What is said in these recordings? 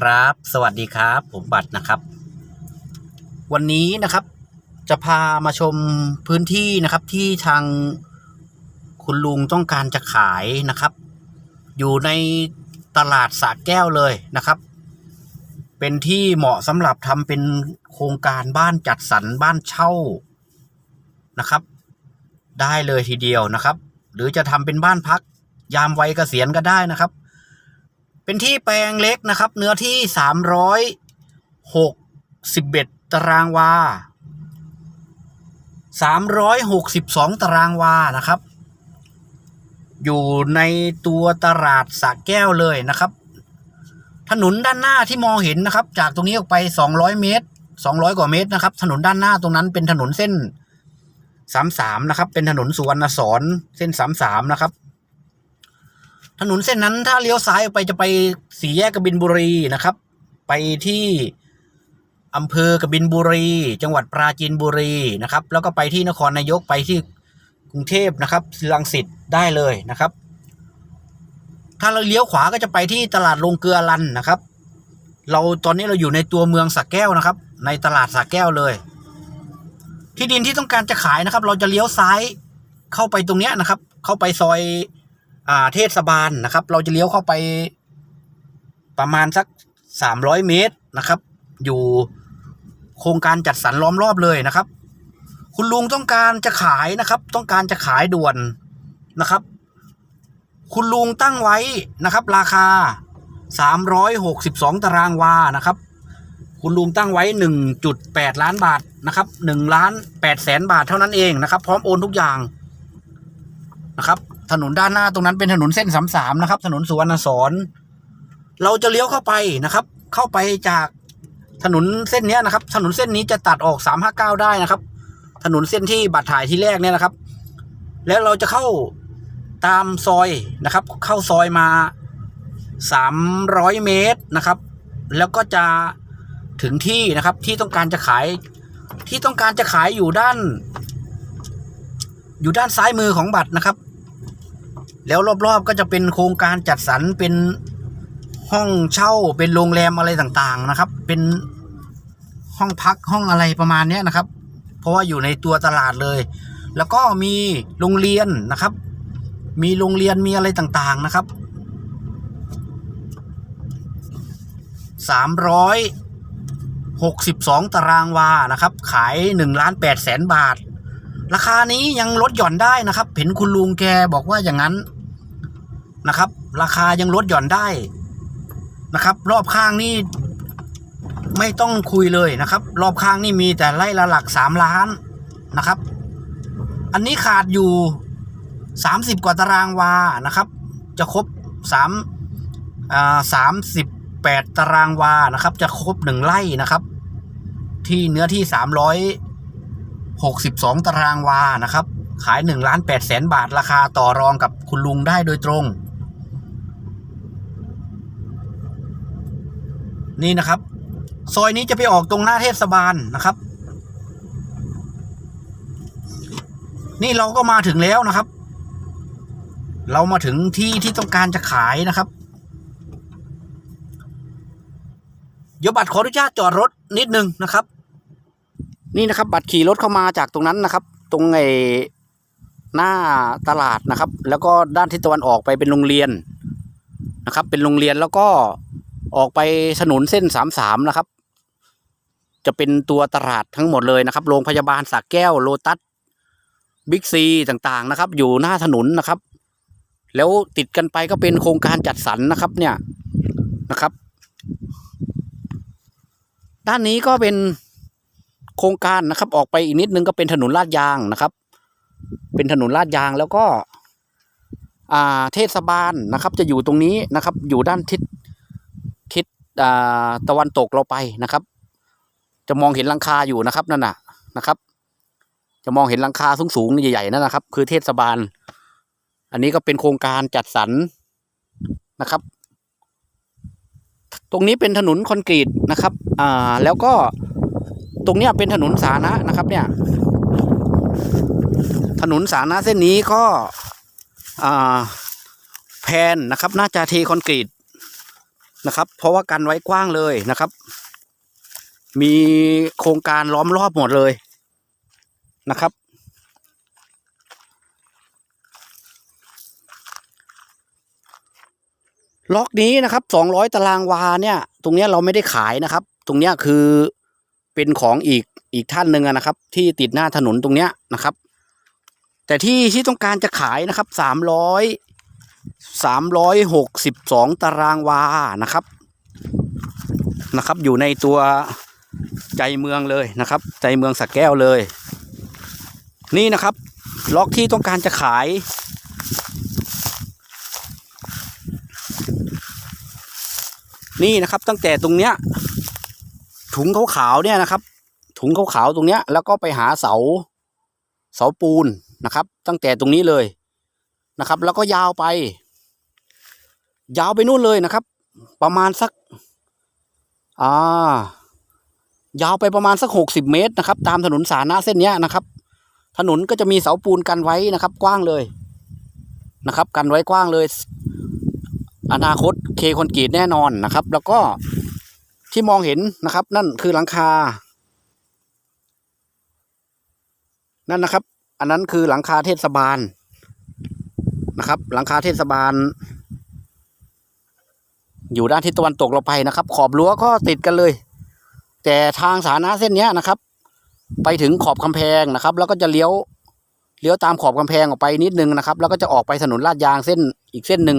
ครับ สวัสดีครับ ผมบัตรนะครับ วันนี้นะครับ จะพามาชมพื้นที่นะครับที่ทางคุณลุงต้องการจะขายนะครับ อยู่ในตลาดสระแก้วเลยนะครับ เป็นที่เหมาะสำหรับทำเป็นโครงการบ้านจัดสรรบ้านเช่านะครับ ได้เลยทีเดียวนะครับ หรือจะทำเป็นบ้านพักยามวัยเกษียณก็ได้นะครับ เป็นที่แปลงเล็กนะครับ เนื้อที่สามร้อยหกสิบเอ็ดตารางวาสามร้อยหกสิบสองตารางวานะครับ อยู่ในตัวตลาดสระแก้วเลยนะครับ ถนนด้านหน้าที่มองเห็นนะครับ จากตรงนี้ออกไปสองร้อยเมตรสองร้อยกว่าเมตรนะครับ ถนนด้านหน้าตรงนั้นเป็นถนนเส้นสามสามนะครับ เป็นถนนสุวรรณสอนเส้นสามสามนะครับ ถนนเส้นนั้นถ้าเลี้ยวซ้ายไปจะไปสี่แยกกบินบุรีนะครับ ไปที่อำเภอกบินบุรี จังหวัดปราจีนบุรีนะครับ แล้วก็ไปที่นครนายกไปที่กรุงเทพนะครับลังสิตได้เลยนะครับ ถ้าเราเลี้ยวขวาก็จะไปที่ตลาดลงเกลือลันนะครับ เราตอนนี้เราอยู่ในตัวเมืองสักแก้วนะครับ ในตลาดสักแก้วเลย ที่ดินที่ต้องการจะขายนะครับ เราจะเลี้ยวซ้ายเข้าไปตรงเนี้ยนะครับ เข้าไปซอย อ่าเทศบาลนะครับ เราจะเลี้ยวเข้าไปประมาณสักสามร้อยเมตรนะครับ อยู่โครงการจัดสรรล้อมรอบเลยนะครับ คุณลุงต้องการจะขายนะครับ ต้องการจะขายด่วนนะครับ คุณลุงตั้งไว้นะครับ ราคาสามร้อยหกสิบสองตารางวานะครับ คุณลุงตั้งไว้หนึ่งจุดแปดล้านบาทนะครับหนึ่งล้านแปดแสนบาทเท่านั้นเองนะครับ พร้อมโอนทุกอย่างนะครับ ถนนด้านหน้าตรงนั้นเป็นถนนเส้นสามสามนะครับ ถนนสุวรรณสอนเราจะเลี้ยวเข้าไปนะครับ เข้าไปจากถนนเส้นนี้นะครับ ถนนเส้นนี้จะตัดออกสามห้าเก้าได้นะครับ ถนนเส้นที่บัตรถ่ายที่แรกเนี่ยนะครับ แล้วเราจะเข้าตามซอยนะครับ เข้าซอยมาสามร้อยเมตรนะครับ แล้วก็จะถึงที่นะครับที่ต้องการจะขายที่ต้องการจะขายอยู่ด้าน อยู่ด้านซ้ายมือของบัตรนะครับ แล้วรอบๆก็จะเป็นโครงการจัดสรรเป็นห้องเช่าเป็นโรงแรมอะไรต่างๆนะครับ เป็นห้องพักห้องอะไรประมาณนี้นะครับ เพราะว่าอยู่ในตัวตลาดเลย แล้วก็มีโรงเรียนนะครับ มีโรงเรียนมีอะไรต่างๆนะครับสามร้อยหกสิบสองตารางวานะครับ ขายหนึ่งล้านแปดแสนบาท ราคานี้ยังลดหย่อนได้นะครับ เห็นคุณลุงแกบอกว่าอย่างนั้นนะครับ ราคายังลดหย่อนได้นะครับ รอบข้างนี่ไม่ต้องคุยเลยนะครับ รอบข้างนี่มีแต่ไล่ละหลักสามล้านนะครับ อันนี้ขาดอยู่สามสิบกว่าตารางวานะครับ จะครบสามอ่าสามสิบแปดตารางวานะครับ จะครบหนึ่งไร่นะครับ ที่เนื้อที่สามร้อย หกสิบสองตารางวานะครับ ขายหนึ่งล้านแปดแสนบาทราคาต่อรองกับคุณลุงได้โดยตรง นี่นะครับ ซอยนี้จะไปออกตรงหน้าเทศบาลนะครับ นี่เราก็มาถึงแล้วนะครับ เรามาถึงที่ที่ต้องการจะขายนะครับเดี๋ยวบัตรขออนุญาตจอดรถนิดนึงนะครับ นี่นะครับ บัตรขี่รถเข้ามาจากตรงนั้นนะครับ ตรงไอ้หน้าตลาดนะครับ แล้วก็ด้านทิศตะวันออกไปเป็นโรงเรียนนะครับ เป็นโรงเรียนแล้วก็ออกไปถนนเส้นสามสามนะครับ จะเป็นตัวตลาดทั้งหมดเลยนะครับ โรงพยาบาลสักแก้วโลตัสบิ๊กซีต่างๆนะครับ อยู่หน้าถนนนะครับ แล้วติดกันไปก็เป็นโครงการจัดสรรนะครับ เนี่ยนะครับ ด้านนี้ก็เป็น โครงการนะครับ ออกไปอีกนิดนึงก็เป็นถนนลาดยางนะครับ เป็นถนนลาดยางแล้วก็อ่าเทศบาลนะครับ จะอยู่ตรงนี้นะครับ อยู่ด้านทิศทิศอ่าตะวันตกเราไปนะครับ จะมองเห็นลังคาอยู่นะครับนั่นน่ะนะครับ จะมองเห็นลังคาสูงๆใหญ่ๆนั่นนะครับ คือเทศบาล อันนี้ก็เป็นโครงการจัดสรรนะครับ ตรงนี้เป็นถนนคอนกรีตนะครับ อ่า แล้วก็ ตรงเนี้ยเป็นถนนสาธารณะนะครับ เนี่ย ถนนสาธารณะเส้นนี้ก็อ่าแพนนะครับ น่าจะเทคอนกรีตนะครับ เพราะว่ากันไว้กว้างเลยนะครับ มีโครงการล้อมรอบหมดเลยนะครับ ล็อกนี้นะครับสองร้อยตารางวาเนี่ย ตรงเนี้ยเราไม่ได้ขายนะครับ ตรงเนี้ยคือ เป็นของอีกอีกท่านหนึ่งนะครับ ที่ติดหน้าถนนตรงเนี้ยนะครับ แต่ที่ที่ต้องการจะขายนะครับสามร้อยสามร้อยหกสิบสองตารางวานะครับนะครับ อยู่ในตัวใจเมืองเลยนะครับ ใจเมืองสักแก้วเลย นี่นะครับ ล็อกที่ต้องการจะขาย นี่นะครับตั้งแต่ตรงเนี้ย ถุงขาวๆเนี่ยนะครับ ถุงขาวๆตรงเนี้ย แล้วก็ไปหาเสา เสาปูนนะครับ ตั้งแต่ตรงนี้เลยนะครับ แล้วก็ยาวไป ยาวไปนู่นเลยนะครับ ประมาณสัก อ่า ยาวไปประมาณสักหกสิบเมตรนะครับ ตามถนนสาธารณะเส้นเนี้ยนะครับ ถนนก็จะมีเสาปูนกันไว้นะครับ กว้างเลยนะครับ กันไว้กว้างเลย อนาคตเคคอนกรีตแน่นอนนะครับ แล้วก็ ที่มองเห็นนะครับ นั่นคือหลังคา นั่นนะครับ อันนั้นคือหลังคาเทศบาลนะครับ หลังคาเทศบาล อยู่ด้านทิศตะวันตกเราไปนะครับ ขอบรั้วก็ติดกันเลย แต่ทางสาธารณะเส้นนี้นะครับ ไปถึงขอบกำแพงนะครับ แล้วก็จะเลี้ยวเลี้ยวตามขอบกำแพงออกไปนิดนึงนะครับ แล้วก็จะออกไปถนนลาดยางเส้นอีกเส้นหนึ่ง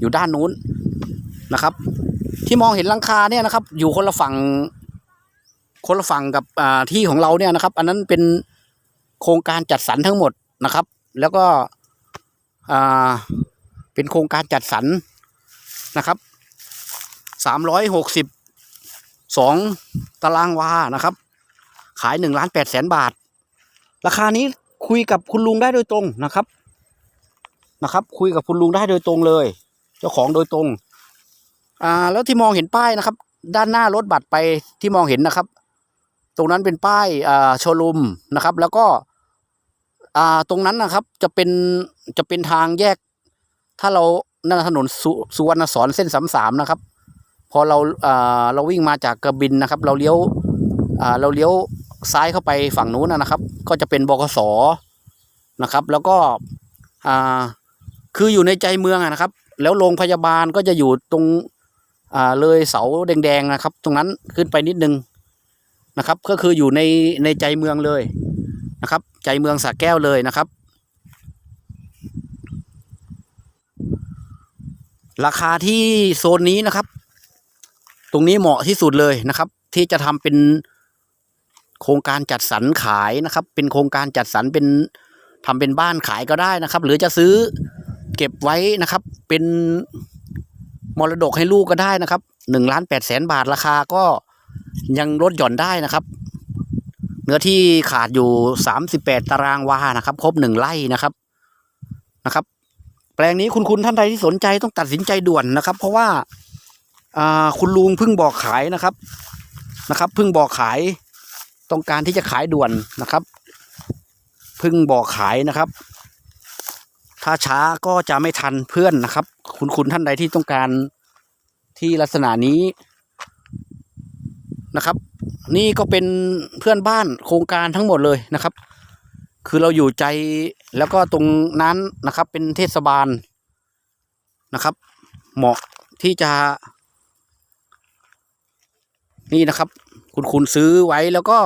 อยู่ด้านนู้นนะครับ ที่มองเห็นลังคาเนี่ยนะครับ อยู่คนละฝั่ง คนละฝั่งกับอ่าที่ของเราเนี่ยนะครับ อันนั้นเป็นโครงการจัดสรรทั้งหมดนะครับ แล้วก็อ่าเป็นโครงการจัดสรรนะครับสามร้อยหกสิบสองตารางวานะครับ ขายหนึ่งล้านแปดแสนบาท ราคานี้คุยกับคุณลุงได้โดยตรงนะครับนะครับ คุยกับคุณลุงได้โดยตรงเลย เจ้าของโดยตรง อ่าแล้วที่มองเห็นป้ายนะครับ ด้านหน้ารถบัตรไปที่มองเห็นนะครับ ตรงนั้นเป็นป้ายอ่าโชว์รูมนะครับ แล้วก็อ่าตรงนั้นนะครับจะเป็นจะเป็นทางแยก ถ้าเรานั่นถนนสสุวรรณสอนเส้นสามสามนะครับ พอเราอ่าเราวิ่งมาจากกระบินนะครับ เราเลี้ยวอ่าเราเลี้ยวซ้ายเข้าไปฝั่งนู้นนะครับ ก็จะเป็นบกสนะครับ แล้วก็อ่าคืออยู่ในใจเมืองนะครับ แล้วโรงพยาบาลก็จะอยู่ตรง อ่าเลยเสาแดงๆนะครับ ตรงนั้นขึ้นไปนิดนึงนะครับ ก็คืออยู่ในในใจเมืองเลยนะครับ ใจเมืองสระแก้วเลยนะครับ ราคาที่โซนนี้นะครับ ตรงนี้เหมาะที่สุดเลยนะครับ ที่จะทำเป็นโครงการจัดสรรขายนะครับ เป็นโครงการจัดสรรเป็นทำเป็นบ้านขายก็ได้นะครับ หรือจะซื้อเก็บไว้นะครับ เป็น มรดกให้ลูกก็ได้นะครับหนึ่งล้านแปดแสนบาทราคาก็ยังลดหย่อนได้นะครับ เนื้อที่ขาดอยู่สามสิบแปดตารางวานะครับ ครบหนึ่งไร่นะครับนะครับ แปลงนี้คุณคุณท่านใดที่สนใจต้องตัดสินใจด่วนนะครับ เพราะว่าอ่าคุณลุงเพิ่งบอกขายนะครับนะครับเพิ่งบอกขายต้องการที่จะขายด่วนนะครับเพิ่งบอกขายนะครับ ถ้าช้าก็จะไม่ทันเพื่อนนะครับ คุณคุณท่านใดที่ต้องการที่ลักษณะนี้นะครับ นี่ก็เป็นเพื่อนบ้านโครงการทั้งหมดเลยนะครับ คือเราอยู่ใจแล้วก็ตรงนั้นนะครับ เป็นเทศบาลนะครับ เหมาะที่จะ นี่นะครับ คุณคุณซื้อไว้แล้วก็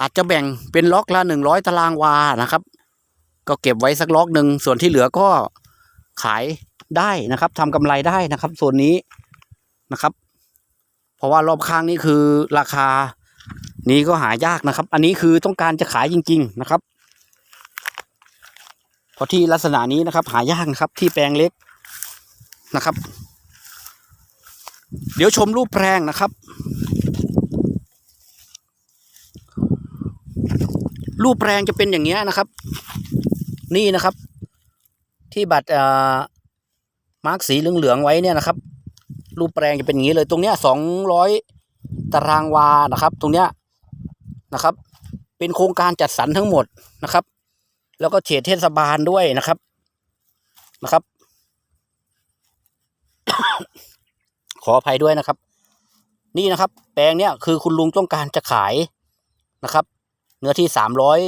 อาจจะแบ่งเป็นล็อกละหนึ่งร้อยตารางวานะครับ ก็เก็บไว้สักล็อกหนึ่งส่วนที่เหลือก็ขายได้นะครับทำกำไรได้นะครับ ส่วนนี้นะครับ เพราะว่ารอบข้างนี่คือราคานี้ก็หายากนะครับ อันนี้คือต้องการจะขายจริง ๆนะครับเพราะที่ลักษณะนี้นะครับ หายากนะครับที่แปลงเล็กนะครับ เดี๋ยวชมรูปแปลงนะครับ รูปแปลงจะเป็นอย่างเงี้นะครับ นี่นะครับ ที่บัตรมาร์กสีเหลืองๆไว้เนี่ยนะครับ รูปแปลงจะเป็นอย่างนี้เลยตรงเนี้ยสองร้อยตารางวานะครับ ตรงเนี้ยนะครับ เป็นโครงการจัดสรรทั้งหมดนะครับ แล้วก็เขตเทศบาลด้วยนะครับนะครับขขออภัยด้วยนะครับ นี่นะครับ แปลงเนี้ยคือคุณลุงต้องการจะขายนะครับ เนื้อที่สามร้อย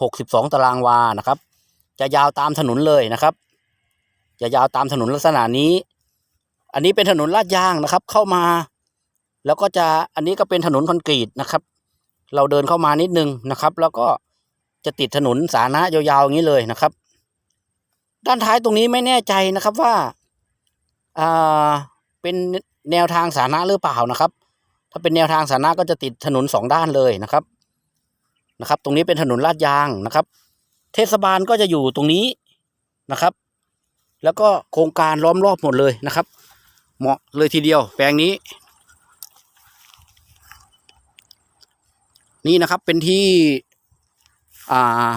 หกสิบสองตารางวานะครับ จะยาวตามถนนเลยนะครับ จะยาวตามถนนลักษณะนี้ อันนี้เป็นถนนลาดยางนะครับ เข้ามา แล้วก็จะอันนี้ก็เป็นถนนคอนกรีตนะครับ เราเดินเข้ามานิดนึงนะครับ แล้วก็จะติดถนนสาธารณะยาวๆอย่างนี้เลยนะครับ ด้านท้ายตรงนี้ไม่แน่ใจนะครับว่าอ่าเป็นแนวทางสาธารณะหรือเปล่านะครับ ถ้าเป็นแนวทางสาธารณะก็จะติดถนนสองด้านเลยนะครับนะครับ ตรงนี้เป็นถนนลาดยางนะครับ เทศบาลก็จะอยู่ตรงนี้นะครับ แล้วก็โครงการล้อมรอบหมดเลยนะครับ เหมาะเลยทีเดียว แปลงนี้ นี่นะครับเป็นที่อ่า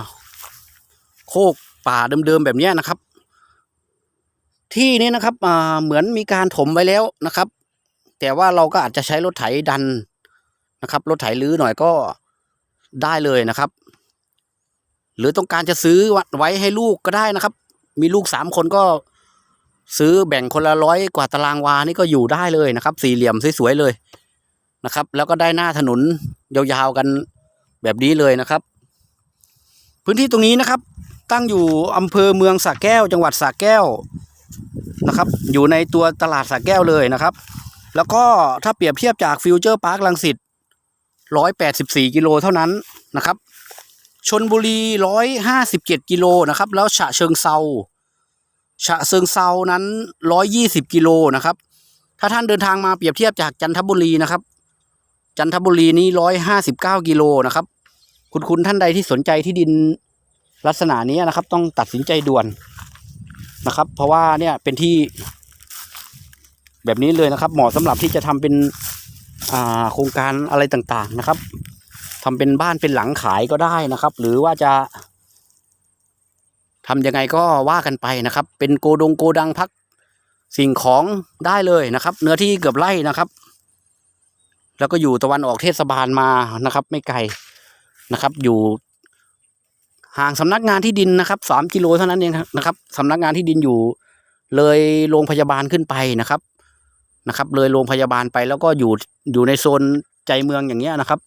โคกป่าเดิมๆแบบนี้นะครับ ที่นี้นะครับอ่าเหมือนมีการถมไว้แล้วนะครับ แต่ว่าเราก็อาจจะใช้รถไถดันนะครับ รถไถลื้อหน่อยก็ได้เลยนะครับ หรือต้องการจะซื้อไว้ให้ลูกก็ได้นะครับ มีลูกสามคนก็ซื้อแบ่งคนละร้อยกว่าตารางวานี่ก็อยู่ได้เลยนะครับ สี่เหลี่ยมสวยๆเลยนะครับ แล้วก็ได้หน้าถนนยาวๆกันแบบนี้เลยนะครับ พื้นที่ตรงนี้นะครับ ตั้งอยู่อำเภอเมืองสระแก้ว จังหวัดสระแก้วนะครับ อยู่ในตัวตลาดสระแก้วเลยนะครับ แล้วก็ถ้าเปรียบเทียบจากฟิวเจอร์พาร์คลังสิตร้อยแปดสิบสี่กิโลเท่านั้นนะครับ ชนบุรีร้อยห้าสิบเจ็ดกิโลนะครับ แล้วฉะเชิงเซาฉะเชิงเซานั้นร้อยยี่สิบกิโลนะครับ ถ้าท่านเดินทางมาเปรียบเทียบจากจันทบุรีนะครับ จันทบุรีนี้ร้อยห้าสิบเก้ากิโลนะครับ คุณคุณท่านใดที่สนใจที่ดินลักษณะนี้นะครับ ต้องตัดสินใจด่วนนะครับ เพราะว่าเนี่ยเป็นที่แบบนี้เลยนะครับ เหมาะสำหรับที่จะทำเป็นอ่าโครงการอะไรต่างๆนะครับ ทำเป็นบ้านเป็นหลังขายก็ได้นะครับ หรือว่าจะทำยังไงก็ว่ากันไปนะครับ เป็นโกดงโกดังพักสิ่งของได้เลยนะครับ เนื้อที่เกือบไร่นะครับ แล้วก็อยู่ตะวันออกเทศบาลมานะครับ ไม่ไกลนะครับ อยู่ห่างสำนักงานที่ดินนะครับสามกิโลเท่านั้นเองนะครับสำนักงานที่ดินอยู่ เลยโรงพยาบาลขึ้นไปนะครับนะครับ เลยโรงพยาบาลไปแล้วก็อยู่อยู่ในโซนใจเมืองอย่างเงี้ยนะครับ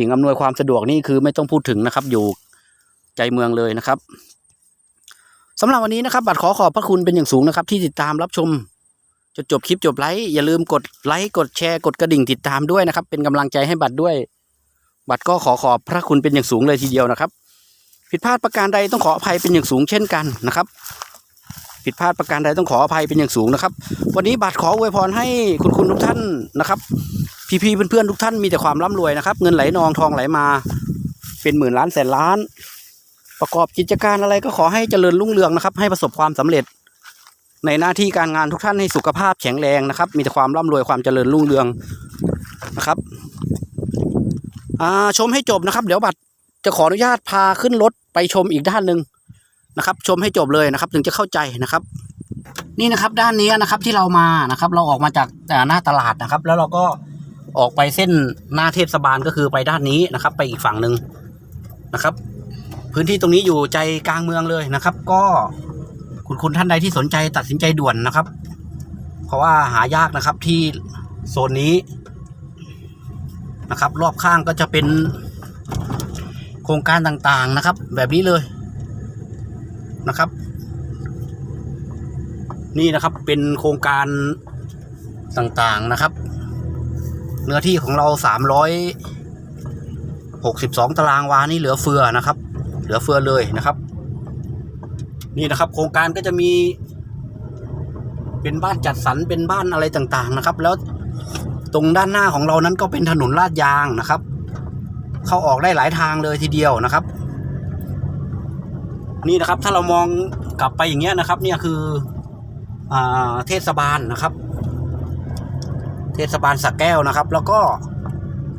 สิ่งอำนวยความสะดวกนี่คือไม่ต้องพูดถึงนะครับ อยู่ใจเมืองเลยนะครับสำหรับวันนี้นะครับ บัตรขอขอบพระคุณเป็นอย่างสูงนะครับ ที่ติดตามรับชมจนจบคลิปจบไลค์อย่าลืมกดไลค์กดแชร์กดกระดิ่งติดตามด้วยนะครับ เป็นกำลังใจให้บัตรด้วย บัตรก็ขอขอบพระคุณเป็นอย่างสูงเลยทีเดียวนะครับ ผิดพลาดประการใดต้องขออภัยเป็นอย่างสูงเช่นกันนะครับ ผิดพลาดประการใดต้องขออภัยเป็นอย่างสูงนะครับ วันนี้บัตรขออวยพรให้คุณคุณทุกท่านนะครับ พี่ๆเพื่อนๆทุกท่านมีแต่ความร่ำรวยนะครับ เงินไหลนองทองไหลมา เป็นหมื่นล้านแสนล้าน ประกอบกิจการอะไรก็ขอให้เจริญรุ่งเรืองนะครับ ให้ประสบความสำเร็จ ในหน้าที่การงานทุกท่านให้สุขภาพแข็งแรงนะครับ มีแต่ความร่ำรวยความเจริญรุ่งเรืองนะครับชมให้จบนะครับ เดี๋ยวบัตรจะขออนุญาตพาขึ้นรถไปชมอีกด้านหนึ่งนะครับ ชมให้จบเลยนะครับ ถึงจะเข้าใจนะครับ นี่นะครับด้านนี้นะครับที่เรามานะครับ เราออกมาจากอ่หน้าตลาดนะครับ แล้วเราก็ ออกไปเส้นหน้าเทศบาลก็คือไปด้านนี้นะครับ ไปอีกฝั่งหนึ่งนะครับ พื้นที่ตรงนี้อยู่ใจกลางเมืองเลยนะครับ ก็คุณคุณท่านใดที่สนใจตัดสินใจด่วนนะครับ เพราะว่าหายากนะครับที่โซนนี้นะครับ รอบข้างก็จะเป็นโครงการต่างๆนะครับ แบบนี้เลยนะครับ นี่นะครับเป็นโครงการต่างๆนะครับ เนื้อที่ของเราสามร้อยหกสิบสองตารางวานี่เหลือเฟือนะครับ เหลือเฟือเลยนะครับ นี่นะครับ โครงการก็จะมี เป็นบ้านจัดสรรเป็นบ้านอะไรต่างๆนะครับ แล้วตรงด้านหน้าของเรานั้นก็เป็นถนนลาดยางนะครับ เข้าออกได้หลายทางเลยทีเดียวนะครับ นี่นะครับถ้าเรามองกลับไปอย่างเงี้ยนะครับ เนี่ยคืออเทศบาลนะครับ เทศบาลสระแก้วนะครับ แล้วก็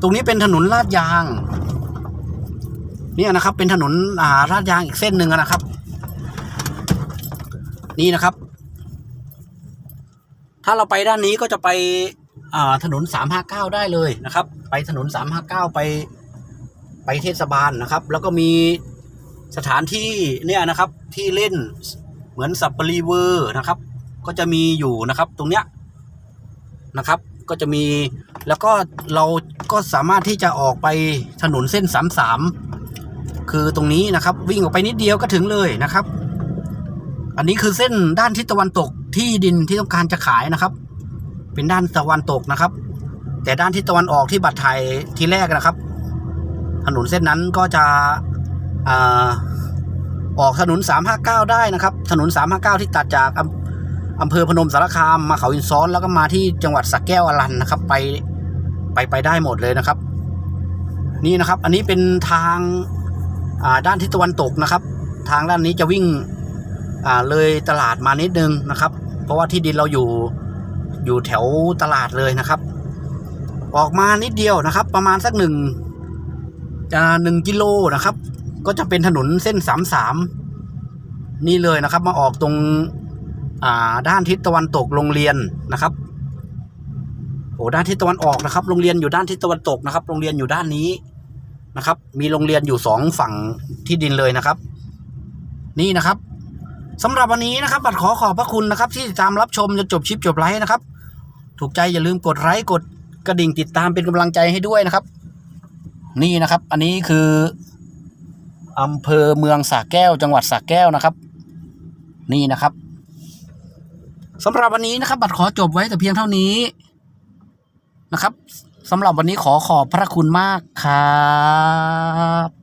ตรงนี้เป็นถนนลาดยาง เนี่ยนะครับ เป็นถนนอ่าลาดยางอีกเส้นหนึ่งนะครับ นี่นะครับ ถ้าเราไปด้านนี้ก็จะไปอ่าถนนสามห้าเก้าได้เลยนะครับ ไปถนนสามห้าเก้าไป ไปเทศบาลนะครับ แล้วก็มีสถานที่เนี่ยนะครับที่เล่นเหมือนสัปปรีเวอร์นะครับ ก็จะมีอยู่นะครับ ตรงเนี้ยนะครับ ก็จะมีแล้วก็เราก็สามารถที่จะออกไปถนนเส้นสามสามคือตรงนี้นะครับ วิ่งออกไปนิดเดียวก็ถึงเลยนะครับ อันนี้คือเส้นด้านทิศตะวันตกที่ดินที่ต้องการจะขายนะครับ เป็นด้านตะวันตกนะครับ แต่ด้านทิศตะวันออกที่บัตรไทยที่แรกนะครับ ถนนเส้นนั้นก็จะอออกถนน 359 ได้นะครับ ถนน 359 ที่ตัดจาก อำเภอพนมสารคามมาเขาอินซ้อน แล้วก็มาที่จังหวัดสระแก้วอรันนะครับ ไปไปไปได้หมดเลยนะครับ นี่นะครับ อันนี้เป็นทางาด้านทิศตะวันตกนะครับ ทางด้านนี้จะวิ่งเลยตลาดมานิดนึงนะครับ เพราะว่าที่ดินเราอยู่อยู่แถวตลาดเลยนะครับ ออกมานิดเดียวนะครับ ประมาณสักหนึ่งหนึ่งกิโลนะครับ ก็จะเป็นถนนเส้นสามสามนี่เลยนะครับ มาออกตรง ด้านทิศตะวันตกโรงเรียนนะครับโอ้ด้านทิศตะวันออกนะครับ โรงเรียนอยู่ด้านทิศตะวันตกนะครับ โรงเรียนอยู่ด้านนี้นะครับ มีโรงเรียนอยู่สองฝั่งที่ดินเลยนะครับ นี่นะครับสำหรับวันนี้นะครับ บัตรขอขอบพระคุณนะครับ ที่ติดตามรับชมจนจบชิปจบไลฟ์นะครับ ถูกใจอย่าลืมกดไลค์กดกระดิ่งติดตามเป็นกำลังใจให้ด้วยนะครับ นี่นะครับ อันนี้คืออำเภอเมืองสระแก้วจังหวัดสระแก้วนะครับ นี่นะครับ สำหรับวันนี้นะครับ บัตรขอจบไว้แต่เพียงเท่านี้นะครับสำหรับวันนี้ขอขอบพระคุณมากครับ